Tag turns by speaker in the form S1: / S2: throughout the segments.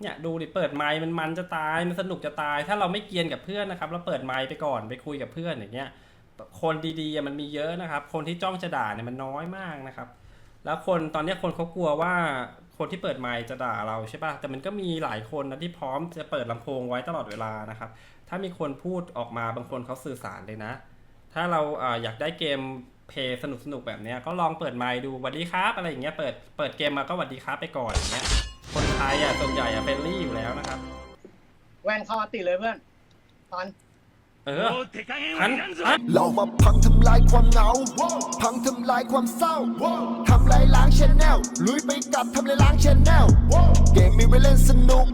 S1: เนี่ยดูดิเปิดไมค์มันมันจะตายมันสนุกจะตาย ถ้าเราไม่เกียนกับเพื่อนนะครับเราเปิดไมค์ไปก่อนไปคุยกับเพื่อนอย่างเงี้ยคนดีๆมันมีเยอะนะครับ คนที่จ้องจะด่าเนี่ยมันน้อยมากนะครับ แล้วคนตอนนี้คนเขากลัวว่าคนที่เปิดไมค์จะด่าเราใช่ป่ะแต่มันก็มีหลายคนนะที่พร้อมจะเปิดลำโพงไว้ตลอดเวลานะครับ ถ้ามีคนพูดออกมาบางคนเขาสื่อสารเลยนะ ถ้าเราออยากได้เกมเพลย์สนุกๆแบบเนี้ยก็ลองเปิดไมค์ดูสวัสดีครับอะไรอย่างเงี้ยเปิดเปิดเกมมาก็สวัสดีครับไปก่อนอย่างเงี้ย ทยอะส่วนใหญ่อะเฟรนลี่อยู่แล้วนะครับ
S2: แวนเข้ามาติดเลยเพื่อนตอน
S1: เออทันทัน
S3: เรามาพังทำลายความเหงา พังทำลายความเศร้า ทำลายล้างชแนลลุยไปกับทำลายล้างชแนลเกมมีไว้เล่นสนุก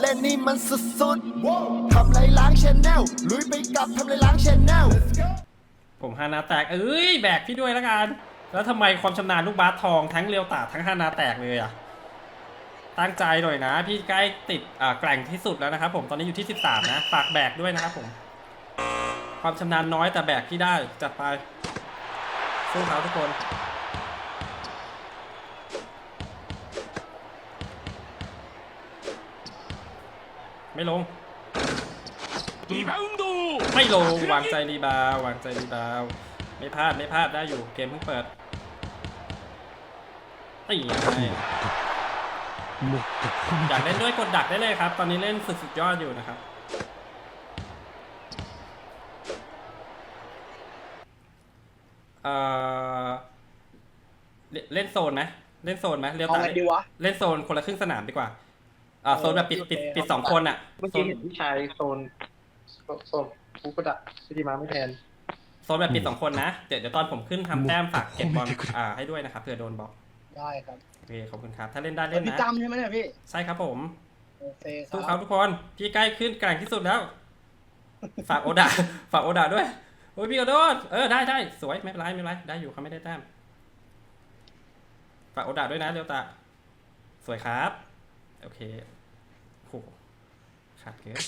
S3: เล่นนี่มันสุดๆทำลายล้างชแนลลุยไปกับทำลายล้างชแนล
S1: ผมฮานาแตก เอ้ยแบกพี่ด้วยละกัน แล้วทำไมความชำนาญลูกบาสทองทั้งเรียวตาทั้งฮานาแตกเลยอะ ตั้งใจหน่อยนะ พี่ใกล้ติดอ่าแกร่งที่สุดแล้วนะครับผมตอนนี้อยู่ที่ 13 นะ ฝากแบกด้วยนะครับผม ความชำนาญน้อยแต่แบกพี่ได้จัดไปสู้เขาทุกคนไม่ลง ไม่ลง วางใจรีบาวด์วางใจรีบาวด์ไม่พลาด ไม่พลาดได้อยู่ เกมเพิ่งเปิดตีไง อยากเล่นด้วยกดดักได้เลยครับ ตอนนี้เล่นสุดสุดยอดอยู่นะครับ เอ่อ เล่นเล่นโซนไหมเล่นโซนไหมเรียว
S2: เอา
S1: ตา
S2: ไงดีวะ
S1: เล่นโซนคนละครึ่งสนามดีกว่า อ่าโซนแบบปิดปิด
S2: โอเค
S1: ปิดสองคนอะ
S4: เมื่อ
S1: โซ
S4: กี้
S1: น
S4: เห็นพี่ชายโซนโซนฟุกุดะที่มาไม่แทน
S1: โซนแบบปิดสองคนนะ เดี๋ยวเดี๋ยวตอนผมขึ้นทำแต้มฝากเก็บบอลอ่าให้ด้วยนะครับเผื่อโดนบล็อก
S2: ได้ครับ
S1: โอเคขอบคุณครับ ถ้าเล่นได้
S2: เป็
S1: เล่
S2: น
S1: น
S2: พี่
S1: นะ
S2: จำใช่ไหมเนี่ยพี่
S1: ใช่ครับผม
S2: โอเคค
S1: สู้
S2: รั
S1: เขา
S2: บ
S1: ทุกคนพี่ใกล้ขึ้นแกร่งที่สุดแล้ว ฝากโอดา ฝากโอดาด้วยโอ้ยพี่ขอโทษเออได้ได้สวยไม่เป็นไรไม่เป็นไรได้อยู่เขาไม่ได้แต้มฝากโอดาด้วยนะเรียวตาสวยครับ โอเคโหขาดเกิน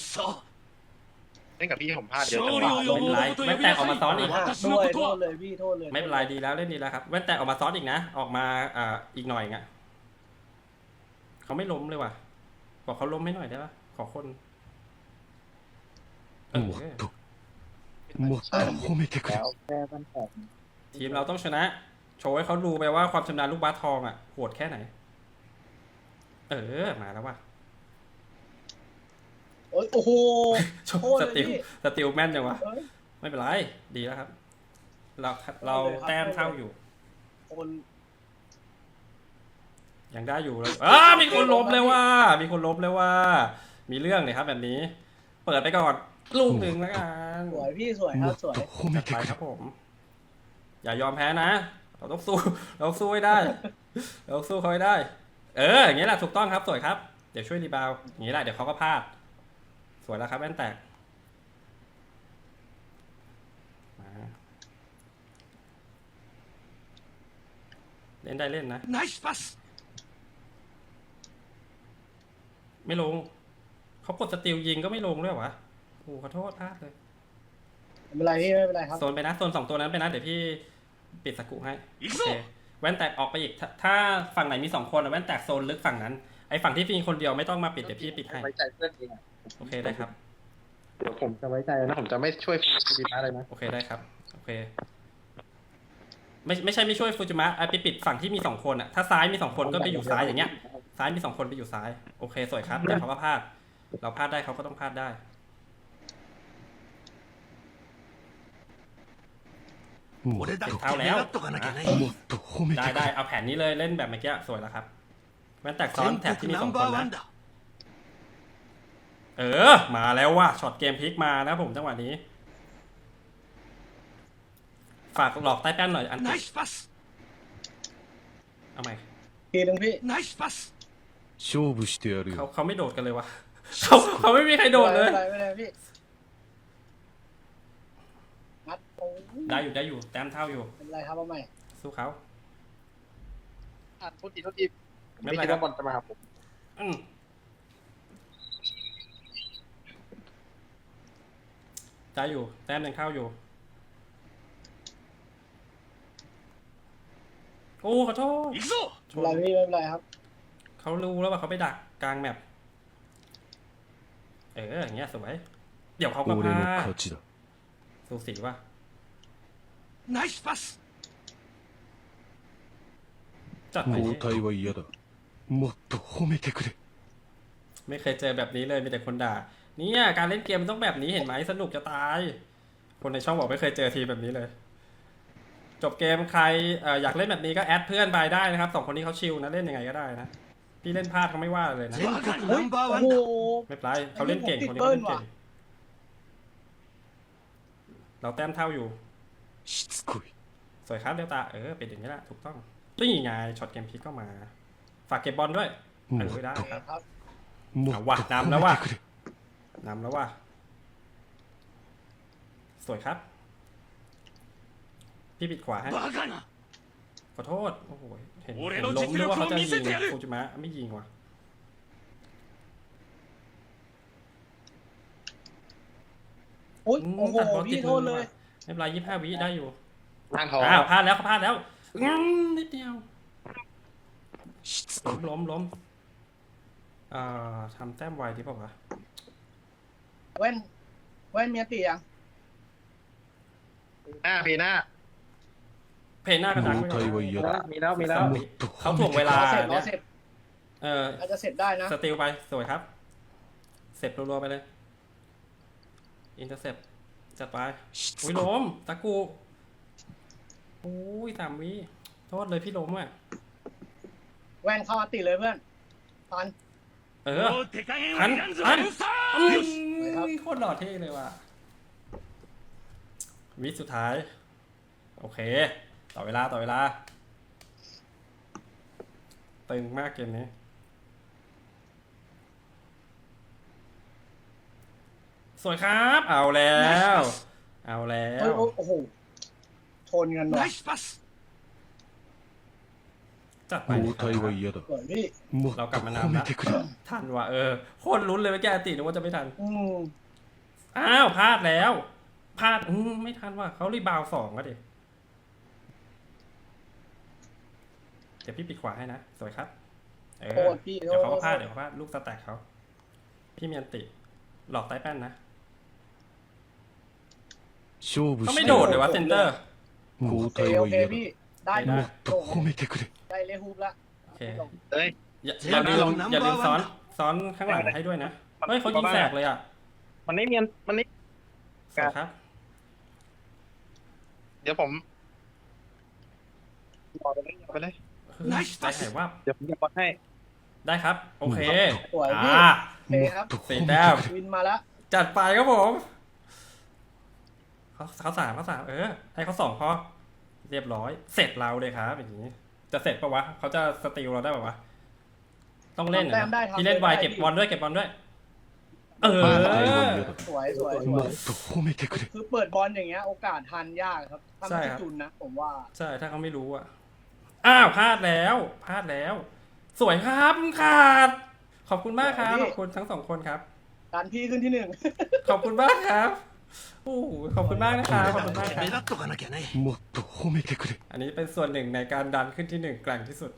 S4: เล่นกับพี่ผมพลาดเยอะจังะ
S1: ไม่เป็นไรแว่นแตกออกมาซ้อนอีก
S2: ด้วยโทษเลยพี่โทษเลย
S1: ไม่เป็นไรดีแล้วเล่นดีแล้วครับแว่นแตกออกมาซ้อนอีกนะ ออกมาอีกหน่อยอะเขาไม่ล้มเลยว่ะ บอกเขาล้มให้หน่อยได้ปะขอคนห
S5: มดแล้วไม่ด
S4: แล้วแค่มันแต
S1: ทีมเราต้องชนะ โชว์ให้เขาดูไปว่าความชำนาญลูกบาสทองอะโหดแค่ไหน เออมาแล้วว่ะ
S2: โอ้โห
S1: สติลสติลแม่นจังวะไม่เป็นไร ดีแล้วครับ เราเราแต้มเท่าอยู่
S2: คน
S1: ยังได้อยู่เลยอ้ามีคนลบเลยว่า มีคนลบเลยว่า มีเรื่องเลยครับแบบนี้ เปิดไปก่อนลูกหนึ่งแล้วกัน
S2: สวยพี่สวยครับสวย
S1: จัไปครับผม อย่ายอมแพ้นะ เราต้องสู้ เราสู้ให้ได้ เราสู้เขาให้ได้ เอออย่างนี้แหละถูกต้องครับสวยครับ เดี๋ยวช่วยรีบาวอย่างนี้แหละเดี๋ยวเขาก็พลาด สวยแล้วครับแว่นแตกเล่นได้เล่นนะ
S5: Nice pass
S1: ไม่ลง เขากดสติลยิงก็ไม่ลงด้วยวะโอ้ขอโทษพลาดเลย
S2: ไม่เป็นไรพี่ไม่เป็นไรครับ
S1: โซนไปนะ โซนสองตัวนั้นไปนะ เดี๋ยวพี่ปิดสก,กุให้โอเค แว่นแตกออกไปอีกถ้าฝั่งไหนมีสองคนอะแว่นแตกโซนลึกฝั่งนั้น ไอ้ฝั่งที่พี่คนเดียวไม่ต้องมาปิด เดี๋ยวพี่ปิดให้
S4: ไว้ใจเพื่อนเองอะ
S1: โอเคได้ครับ
S4: เดี๋ยวผมจะไว้ใจนะ ผมจะไม่ช่วยฟูจิมะเลยนะ
S1: โอเคได้ครับ โอเค ไม่ไม่ใช่ไม่ช่วยฟูจิมะไอ้ไปปิดฝั่งที่มีสองคนอะถ้าซ้ายมีสองคนก็ไปอยู่ซ้ายอย่างเงี้ย ซ้ายมีสองคนไปอยู่ซ้าย โอเคสวยครับแต่เขาก็พลาด เราพลาดได้เขาก็ต้องพลาดได้
S5: 俺だって
S1: 倒れよ
S5: 狙っとかなきゃねもっと褒めて
S1: ได้
S5: く
S1: ได้
S5: れ
S1: เอาแผนนี้เลยเล่นแบบเมื่อกี้สวยแล้วครับแ ว่นแตกซ้อน
S5: 全
S1: แถบที่
S5: 国
S1: มี
S5: ナ
S1: สอง
S5: ン
S1: ค
S5: バ
S1: น
S5: ーワ
S1: นะ
S5: ンだ
S1: เออ มาแล้วว่ะช็อตเกมพลิกมานะผมจังหวะนี้ ฝากหลอกใต้แป้นหน่อยอัน
S5: ナイスパス
S1: เอาใหม่
S2: ทีหนึ่งพี่
S5: ナイスパス勝負してやる
S1: เขา
S5: よ
S1: เขาไม่โดดกันเลยวะ เขาเขาไม่มีใครโดดเลย
S2: ไม่เป็นไรไม่เป็นไรพี่งัดโอ้ย
S1: ได้อยู่ได้อยู่แต้มเท่าอยู่
S2: ไม่เป็นไรครับเอาใหม่
S1: สู้เขา
S4: อ่ะทุกทีทุกที
S1: ไม่
S4: ไม่
S1: เป็นไร
S4: คิดว่าบอลจะมาหาผม
S1: อืมได้อยู่ แต้มยังเข้าอยู่ โอ้ขอโทษ
S5: 行くぞ
S1: ช
S2: ไม่เป็น
S1: น
S2: ไรพี่ไม่เป็นไรครับ
S1: เขารู้แล้วว่าเขาไปดักกลางแมป เอออย่างเงี้ยสวย เดี๋ยวเขาก็
S5: 俺
S1: พลา
S5: の
S1: ด
S5: 勝ちだ
S1: สูสีว่ะ
S5: ナイスパス
S1: จัดไป
S5: 交代は嫌だ もっと褒めてくれ
S1: ไม่เคยเจอแบบนี้เลยมีแต่คนด่าเนี่ยการเล่นเกมมันต้องแบบนี้เห็นไหมสนุกจะตาย คนในช่องบอกไม่เคยเจอทีแบบนี้เลย จบเกมใครเอ่ออยากเล่นแบบนี้ก็แอดเพื่อนไปได้นะครับสองคนนี้เขาชิลนะเล่นยังไงก็ได้นะพี่เล่นพลาดเขาไม่ว่าเลยนะ
S5: 全国ナンバーワ
S2: โอ้
S5: ン
S2: โห
S5: だ
S1: ไม่เป็นไรเขาเล่นเก่ง
S2: อั
S1: คน น
S2: นี้
S1: นี้
S2: ผมติด
S1: เขาเล่น
S2: เบิ้
S1: เก่
S2: ล
S1: ง
S2: ว่ะ
S1: เราแต้มเท่าอยู่
S5: しつこい
S1: สวยครับเดลตาเออเป็นอย่างนี้แหละถูกต้องนี่ไงช็อตเกมพลิกก็มา ฝากเก็บบอลด้วยอั
S5: น
S1: นี้
S5: ไม่
S1: ได้ครับว่ะนำแล้วว่าน้ำแล้วว่าสวยครับ พี่ปิดขวาให้ขอโทษ โอ้โห เห็นเห็นล้มนึกว่าเขาจะยิง
S5: โค
S1: จิมะไม่ยิงว่ะ
S2: โอ้ยโอ้โหพี่โทษเลย
S1: ไม่เป็นไรยี่ห้าวิได้อยู่
S4: พลาด
S1: แล้วพลาดแล้วเขาพลาดแล้วนิดเดียว ล้มล้มล้มอ่าทำแต้มไวที่เปล่าวะ
S2: เว้นเว้นเมียตียัง
S4: หน้าพีหน้า
S1: เพนหน้ากระดังไม่ได้น
S4: มีแล้วมีแล้ว
S1: เขาถ่วงเวลา
S2: เสร็จ
S1: เออ
S2: อาจจะเสร็จได้นะ
S1: สติลไปสวยครับ เสร็จรัวๆไปเลยอินเตอร์เซปจัดไปอุ้ยล้มตะกูอุ้ยสามวิโทษเลยพี่ล้มอะ
S2: แว่นเข้ามาติเลยเพื่อนทัน
S1: เอ
S5: い
S1: อ
S5: もう手加減
S1: ทั
S5: はい
S1: น
S5: らんぞ
S1: ทัน
S5: さ
S1: อื
S5: あよし
S1: มโคตรหล่อเท่เลยว่ะ วิสุดท้าย โอเค ต่อเวลาต่อเวลา ตึงมากเกมนี้ สวยครับ เอาแล้ว เอาแล้
S2: เฮ้ยว โอ้โหชนกัน
S5: ナ
S2: ว่ะ
S5: イスパス
S1: จัดไป
S5: 交代は嫌だ
S2: สวยพี่
S5: もっと褒めてくれ
S1: ทันว่ะเออ โคตรลุ้นเลยเมื่อกี้อาตินึกว่าจะไม่ทัน
S2: อืม
S1: อ้าวพลาดแล้วพลาดอืมไม่ทันว่ะเขารีบาวสองก็ดิเดี๋ยวพี่ปิดขวาให้นะ สวยครับ เออ
S2: โทษพี่
S1: เดี๋ยวเขาก็
S2: โทษ
S1: พลาดเดี๋ยวเขาพลาดลูกสแต็กเขาพี่มีอันติ หลอกใต้แป้นนะ
S5: 勝負
S1: เขา
S5: し
S1: ไม่
S5: て
S1: โด
S5: や
S1: ด
S5: る
S1: เลยวะเซนเตอร์
S5: 交
S2: โอเค
S5: 代
S2: โอ
S5: は
S2: เค
S5: 嫌
S2: พี่
S5: だ
S2: ได้
S1: ได้
S5: もっと褒めてくれ
S2: ได้เลฮูบละ
S1: โอเค
S4: เฮ้ย
S1: อย่าอย่าลืมอย่าลืมซ้อนซ้อนข้างหลังให้ด้วยนะ เฮ้ยเขายิงแสกเลยอ่ะ
S4: มันไม่เมียนมันนี่
S1: สวยครับ
S4: เดี๋ยวผมบอกไปเลยไปเลย
S1: ได้ไข่ว่าบ
S4: เดี๋ยวผมจะบอกให้
S1: ได้ครับ โอเค
S2: สวยพี่
S1: อ่า
S2: โอเค
S5: も
S2: ครับ
S5: っと
S1: สี่
S5: 褒め
S1: แต้ม
S5: てくれ
S2: วินมาแล้ว
S1: จัดไปครับผมเขาเขาสามเขาสามเออ ให้เขาสองพอ เรียบร้อย เสร็จเราเลยครับอย่างนี้ จะเสร็จปะวะเขาจะสติลเราได้ปะวะต้องเล่นนะ
S2: ที่
S1: เล่นไวเก็บบอลด้วยเก็บบอลด้วย เออ
S2: สวยสวยสวยคือเปิดบอลอย่างเงี้ยโอกาสทันยากครับถ้าไม่จุนนะผมว่า
S1: ใช่ถ้าเขาไม่รู้อะอ้าวพลาดแล้วพลาดแล้ว สวยครับขาด ขอบคุณมากครับขอบคุณทั้งสองคนครับ
S2: การพี่ขึ้นที่หนึ่ง
S1: ขอบคุณมากครับ โอ้โหขอบคุณมากนะครับ ขอบคุณมากค
S5: 目
S1: รับ
S5: 立っとかなきゃねもっと褒めてくれ
S1: อันนี้เป็นส่วนหนึ่งในการดันขึ้นที่หนึ่งแกร่งที่สุด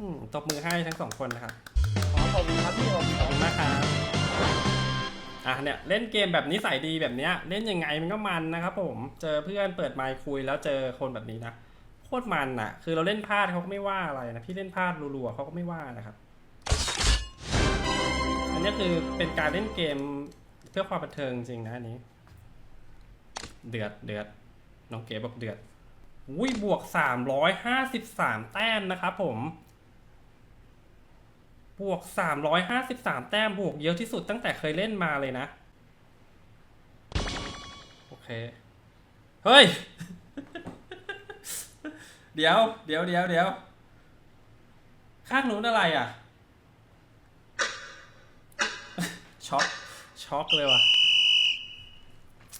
S1: อืมตบมือให้ทั้งสองคนนะครับ
S2: ขอขอบคุณครับพี่ขอบคุณ
S1: ขอบคุณมากครับ อ่ะเนี่ยเล่นเกมแบบนิสัยดีแบบเนี้ย เล่นยังไงมันก็มันนะครับผม เจอเพื่อนเปิดไมค์คุยแล้วเจอคนแบบนี้นะ โคตรมันอ่ะ คือเราเล่นพลาดเขาก็ไม่ว่าอะไรนะ พี่เล่นพลาดรัวๆเขาก็ไม่ว่านะครับ อันนี้คือเป็นการเล่นเกม เพื่อความบันเทิงจริงนะอันนี้ เดือดเดือดน้องเก๋บอกเดือดอุ้ยบวกสามร้อยห้าสิบสามแต้มนะครับผม บวกสามร้อยห้าสิบสามแต้มบวกเยอะที่สุดตั้งแต่เคยเล่นมาเลยนะ โอเค เฮ้ย เดี๋ยว เดี๋ยวเดี๋ยวเดี๋ยว ข้างนู้นอะไรอะช็อก ช็อกเลยว่ะ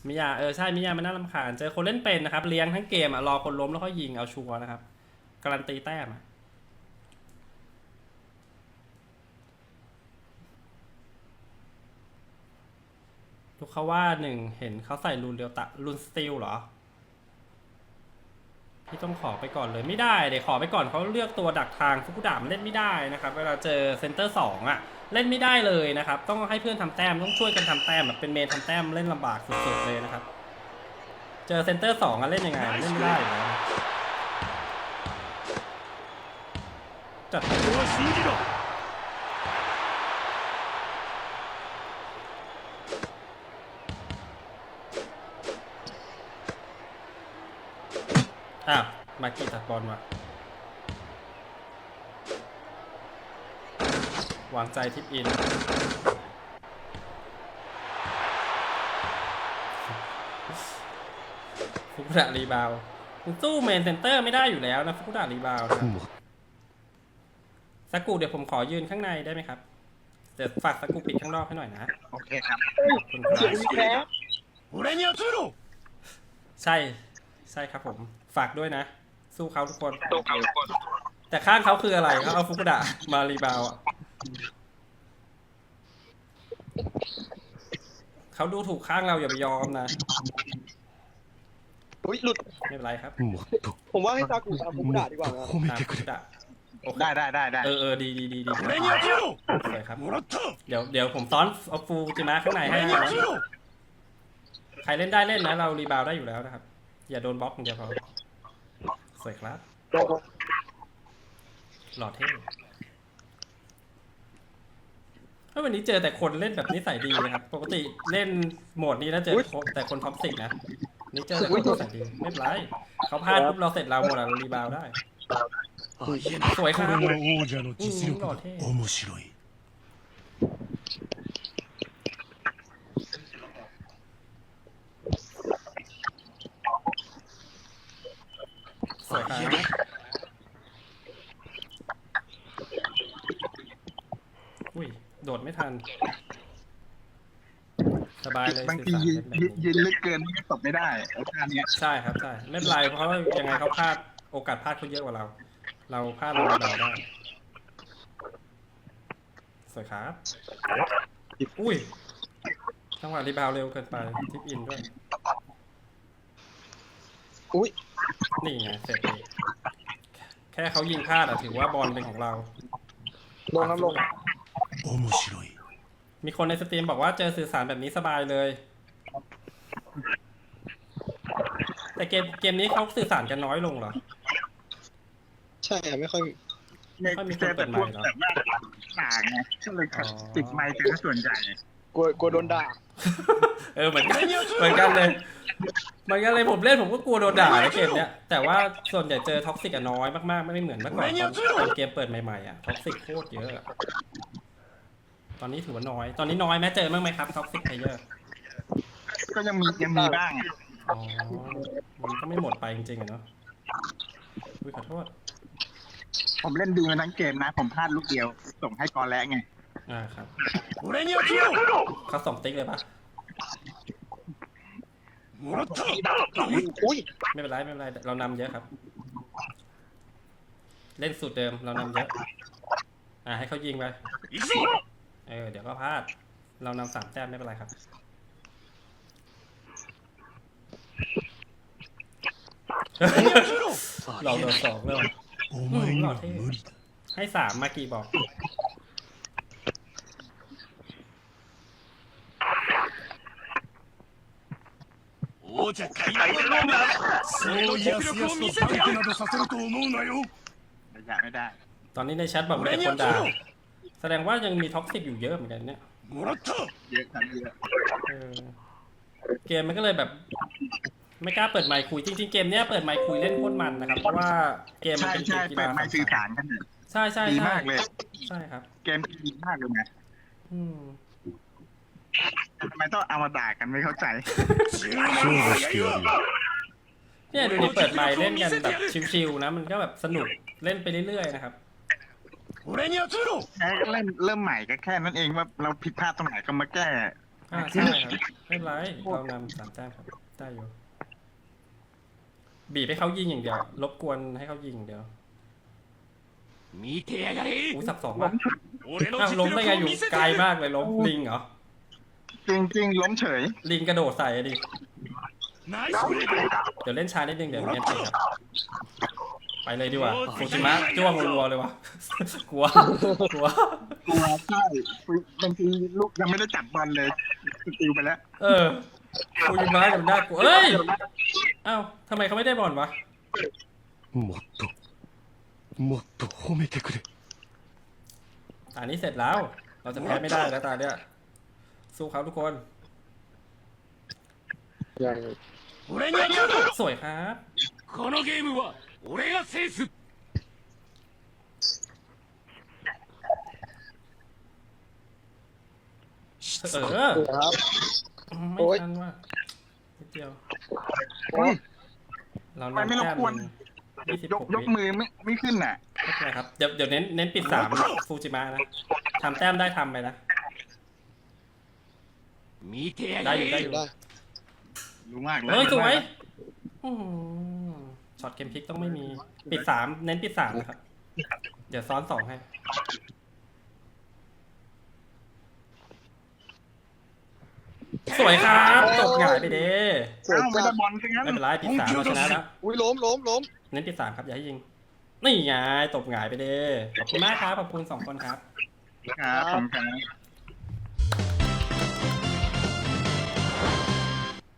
S1: มิยาเออใช่มิยามันน่ารำคาญเจอคนเล่นเป็นนะครับเลี้ยงทั้งเกมอะรอคนล้มแล้วก็ยิงเอาชัวร์นะครับการันตีแต้มอะทุกเขาว่าหนึ่งเห็นเขาใส่รุนเรียวตะรุนสติลเหรอ พี่ต้องขอไปก่อนเลยไม่ได้เดี๋ยวขอไปก่อนเขาเลือกตัวดักทางฟุกุดามเล่นไม่ได้นะครับ เวลาเจอเซนเตอร์สองอะเล่นไม่ได้เลยนะครับ ต้องให้เพื่อนทำแต้มต้องช่วยกันทำแต้มแบบเป็นเมนทำแต้มเล่นลำบากสุดๆเลยนะครับ เจอเซนเตอร์สองอะเล่นยังไงเล่นไม่ได้อยู่แล้วจัด มาเกตัดบอลว่ะหวางใจทิปอิน ฟุกุดะรีบาวสู้เมนเซนเตอร์ไม่ได้อยู่แล้วนะฟุกุดะรีบาวนะสกูเดี๋ยวผมขอยืนข้างในได้ไหมครับ เดี๋ยวฝากสกูปิดข้างนอกให้หน่อยนะ
S2: โอเคครับ
S1: คุณครับใช่ ใช่ครับผม ฝากด้วยนะ สู้เขาทุกคน
S2: ตัวเขาคน
S1: แต่ข้างเขาคืออะไรเขาเอาฟุกุดะมารีบาวด์อะเขาดูถูกข้างเราอย่าไปยอมนะ
S6: อุ้ยหลุด
S1: ไม่เป็นไรครับ
S5: もっと
S6: ผมว่าให้ซากุตามฟุกุ
S5: も
S6: ดะ
S5: っ
S6: ดีกว่า
S5: と
S6: นะ
S5: 褒め
S1: ตาม
S5: て
S1: ฟุ
S5: くれ
S1: กุดะโอเค
S2: ได้ได้ได้ได้
S1: เออเออดีดีดีดี
S5: 俺に当てろ
S1: สวยครับ
S5: もらった
S7: เดี๋ยวเดี๋ยวผมซ้อนเอาฟูจิมะข้างในให้
S5: 俺に
S1: นะ
S5: 当てろ
S1: ใครเล่นได้เล่นนะ เรารีบาวด์ได้อยู่แล้วนะครับ อย่าโดนบล็อกอย่างเดียวพอ สวยครับ หล่อเท่ถ้าวันนี้เจอแต่คนเล่นแบบนิสัยดีนะครับ ปกติเล่นโหมดนี้แล้วเจอแต่คนท็อปสิกนะ นี่เจอแต่คนนิสัยดีไม่เป็นไรเขาพลาดปุ๊บเราเสร็จเราหมดเรารีบาวได้ สวยครับ
S5: โอ้
S1: โหหล่
S5: อเท่
S1: สวยครับอุ้ย โดดไม่ทัน สบายเลย
S2: บาง
S1: สื่อ
S2: ที
S1: สาร
S2: ยืน
S1: เล่นแบบ
S2: ยื
S1: นี้
S2: นลึกเกินตบไม่ได้โอกาสเนี้ย
S1: ใช่ครับใช่ไม่เป็นไรเพราะว่ายังไงเขาพลาดโอกาสพลาดเขาเยอะกว่าเรา เราพลาดเราเราได้สวยครับอุ้ยจังหวะรีบาวด์เร็วเกินไปทิปอินด้วย
S6: อุ้ย
S1: นี่ไงเสร็จเลยแค่เขายิงพลาดอะถือว่าบอลเป็นของเรา
S6: ลงน้ำลง
S5: 面白い
S1: มีคนในสตรีมบอกว่าเจอสื่อสารแบบนี้สบายเลย แต่เกมเกมนี้เขาสื่อสารกันน้อยลงเหรอ
S6: ใช่อะไม่ค่อย
S2: เนี่ย
S1: ไม่มีคน
S2: เจอแต่พวก
S1: เปิดไมค์เหรอ
S2: แบบว่าต่างไงก็เลย
S1: อ๋อ
S2: ปิดไมค์กันส่วนใหญ่
S6: กลัวกลัวโดนด่า
S1: เออเหมือนเหมือนกันเลยเหมือนกันเลยผมเล่นผมก็กลัวโดนด่าในเกมเนี้ยแต่ว่าส่วนใหญ่เจอท็อกซิกอะน้อยมากๆ ไม่เหมือนเมื่อก่อนตอนเกมเปิดใหม่ๆอะท็อกซิกโคตรเยอะตอนนี้ถือว่าน้อย ตอนนี้น้อยแม้เจอบ้างไหมครับท็อกซิกเพลเยอร์
S2: ก็ยังมียังมีบ้าง
S1: อ๋อมันก็ไม่หมดไปจริงๆเนาะอุ้ยขอโทษ
S2: ผมเล่นดูมาทั้งเกมนะ ผมพลาดลูกเดียว ส่งให้กอแล้ไง
S1: อ่าครับเขาส่งติ๊กเลยปะ ไม่เป็นไรไม่เป็นไรเรานำเยอะครับ เล่นสูตรเดิมเรานำเยอะอ่าให้เขายิงไปเออเดี๋ยวก็พลาด เรานำสามแต้มไม่เป็นไรครับเราโดนสองเล
S5: ยโอ้ไม่
S1: ให้สามมากี่บอก
S5: 王者開幕のなそうやすやすと参加などさせると思うなよ
S2: ระยะไม่ได้
S1: ตอนนี้ในแชทบอกมีแต่คนด่า แสดงว่ายังมีท็อกซิกอยู่เยอะเหมือนกันเนี่ย
S5: もらった
S2: เยอะครับเยอะ
S1: เออเกมมันก็เลยแบบ ไม่กล้าเปิดไมค์คุย จริงๆเกมเนี้ยเปิดไมค์คุยเล่นโคตรมันนะครับ เพราะว่าเกมมัน
S2: ใช่
S1: เป็นเก
S2: ใช่
S1: มกี
S2: เปิ
S1: ฬา
S2: ดไมค์สื่อสารกันเนี่ย
S1: ใช่ใช่
S2: ดี
S1: ใช่
S2: มากเลย
S1: ใช่ครับ
S2: เกมดีมากเลยนะ
S1: อืม
S2: ทำไมต้องเอามาด่ากันไม่เข้าใจ
S5: 勝負してやるよ
S1: เนี่ยดูดิเปิดไมค์เล่นกันแบบชิวๆนะ มันก็แบบสนุกเล่นไปเรื่อยๆนะครับ
S5: 俺に当てろ
S2: แค่เล่นเริ่มใหม่ก็แค่นั้นเองว่าเราผิดพลาดตรงไหนก็มาแก้
S1: อ่าใช่ครับไม่เป็นไรเรานำสามแต้มครับได้อยู่ บีบให้เขายิงอย่างเดียว รบกวนให้เขายิงอย่างเดียว
S5: 見てやがれ
S1: อุ้ยสับสองว่ะ
S5: 俺の
S1: อ้าว
S5: 実
S1: ล้มได้ไง
S5: 力
S1: อยู่
S5: を見せて
S1: ไกล
S5: やる
S1: มากเลยล้มลิงเหรอ
S2: จริงจริงๆล้มเฉย
S1: ลิงกระโดดใส่อะดิ
S5: ナイスプレーだ
S1: เดี๋ยวเล่นช้านิดนึงเดี๋ยวเล่นติดครับไปเลยดีกว่าฟูจิมะจ้วงรัวๆเลยวะ กลัวกลัว
S2: กลัวใช่บางทีลูกยังไม่ได้จับบอลเลยสติวไปแล้ว
S1: เออฟูจิมะกับน่ากลัวเอ้ยเอ้าทำไมเขาไม่ได้บอลวะ
S5: もっともっと褒めてくれ
S1: ตานี้เสร็จแล้ว เราจะแพ้ไม่ได้แล้วตาเนี้ย สู้เขาทุกคน
S6: ยัง
S5: 俺には勝
S1: สวยครับ
S5: このゲームは俺が制す
S1: เออ
S6: ครับ
S1: ไม่
S6: โอ๊ย
S1: ทันว่ะนิดเดียว
S2: อุ้ย
S1: เรา
S2: ทำไมไม่รบกวน
S1: ยี่สิบ
S2: ย
S1: ห
S2: ก
S1: ก
S2: ย
S1: วิ
S2: กมือไม่ไม่ขึ้นน่ะ
S1: ไม่เป็นไรครับ เดี๋ยวเดี๋ยวเน้นเน้นปิดสามฟูจิมะนะทำแต้มได้ทำไปนะ
S5: มีเทีย
S1: ได้อยู่ได้อยู่
S2: รู้มากเลย
S1: เฮ้ยสวยช็อตเกมพลิกต้องไม่มี ปิดสามเน้นปิดสามนะครับ เดี๋ยวซ้อนสองให้สวยครับตกหงายไปเด้
S6: สวย
S2: ไม่
S6: จั
S2: ไบอลซะงั้น
S1: ไม่เป็นไรปิดสามเราชนะแล้ว
S6: อุ้ยล้มล้มล้ม
S1: เน้นปิดสามครับอย่าให้ยิงนี่ไงตกหงายไปเด้ขอบคุณมากครับขอบคุณสองคนครับ
S2: ครับผมครับ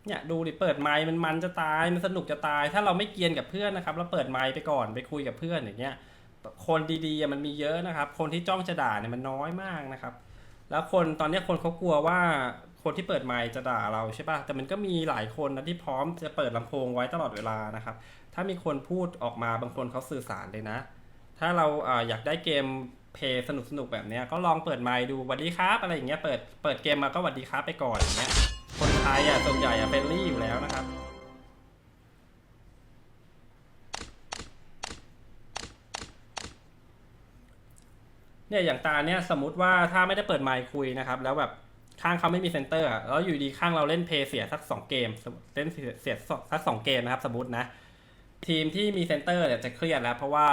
S1: เนี่ยดูดิเปิดไมค์มันมันจะตายมันสนุกจะตาย ถ้าเราไม่เกียนกับเพื่อนนะครับ เราเปิดไมค์ไปก่อนไปคุยกับเพื่อนอย่างเงี้ยคนดีๆมันมีเยอะนะครับ คนที่จ้องจะด่าเนี่ยมันน้อยมากนะครับ แล้วคนตอนนี้คนเขากลัวว่าคนที่เปิดไมค์จะด่าเราใช่ป่ะแต่มันก็มีหลายคนนะที่พร้อมจะเปิดลำโพงไว้ตลอดเวลานะครับ ถ้ามีคนพูดออกมาบางคนเขาสื่อสารเลยนะ ถ้าเราออยากได้เกมเพลย์สนุกๆแบบเนี้ยก็ลองเปิดไมค์ดูสวัสดีครับอะไรอย่างเงี้ยเปิดเปิดเกมมาก็สวัสดีครับไปก่อนอย่างเงี้ย ทยอะส่วนใหญ่อะเฟรนลี่อยู่แล้วนะครับเนี่ยอย่างตาเนี่ยสมมติว่าถ้าไม่ได้เปิดไมค์คุยนะครับ แล้วแบบข้างเขาไม่มีเซนเตอร์แล้วอยู่ดีข้างเราเล่นเพย์เสียสักสองเกมเล่นเสียสักสองเกมนะครับ สมมตินะ ทีมที่มีเซนเตอร์เนี่ยจะเครียดแล้ว เพราะว่า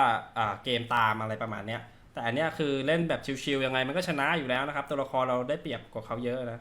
S1: เกมตามอะไรประมาณเนี้ยแต่อันเนี้ยคือเล่นแบบชิวๆยังไงมันก็ชนะอยู่แล้วนะครับ ตัวละครเราได้เปรียบกว่าเขาเยอะนะ